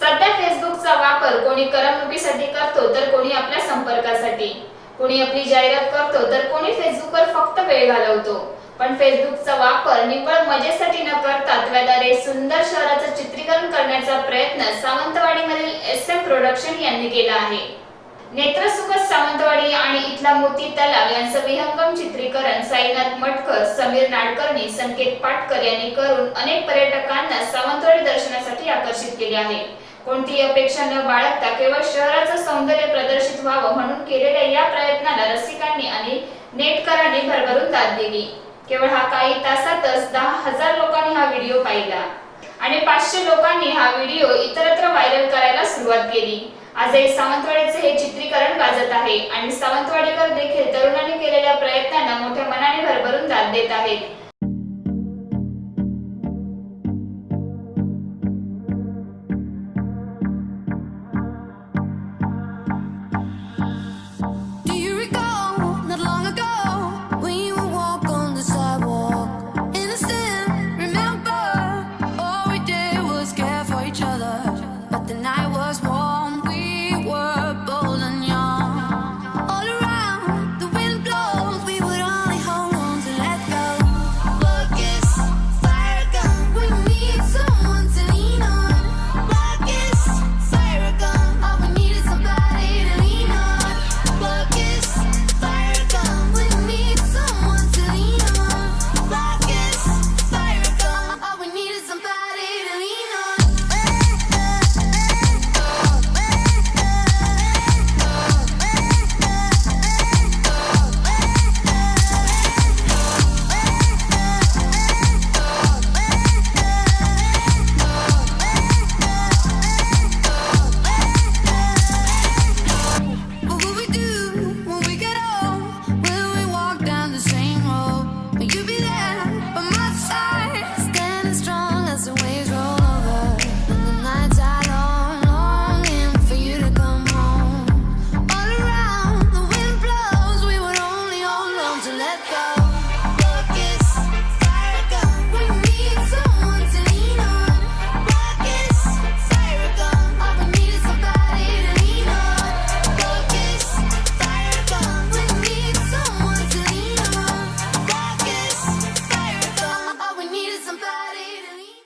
सध्या फेसबुकचा वापर कोणी करमणुकीसाठी करतो तर कोणी आपल्या संपर्कासाठी. कोणी आपली जाहिरात करतो तर कोणी फेसबुकवर फक्त वेळ घालवतो. पण फेसबुकचा वापर निव्वळ मजेसाठी न करता त्याद्वारे सुंदर शहराचं चित्रीकरण करण्याचा प्रयत्न सावंतवाडीमधील एस एम प्रोडक्शन यांनी केला आहे. नेत्रसुख सावंतवाडी आणि इथला मोती तलाव यांचं विहंगम चित्रीकरण साईनाथ मटकर समीर नाडकर्णी संकेत पाटकर यांनी करून अनेक पर्यटकांना सावंतवाडी दर्शनासाठी आकर्षित केले आहे. कोणतीही अपेक्षा न बाळगता केवळ शहराचं सौंदर्य प्रदर्शित व्हावं म्हणून केलेल्या या प्रयत्नाला रसिकांनी आणि नेटकरांनी भरभरून दाद दिली. केवळ हा काही तासातच दहा हजार लोकांनी हा व्हिडिओ पाहिला. आणि पाचशे लोकांनी हा व्हिडिओ इतरत्र व्हायरल करायला सुरुवात केली. आजही सावंतवाडीचे हे चित्रीकरण गाजत आहे आणि सावंतवाडीकर देखील तरुणांनी केलेल्या प्रयत्नांना मोठ्या मनाने भरभरून दाद देत आहेत. like that.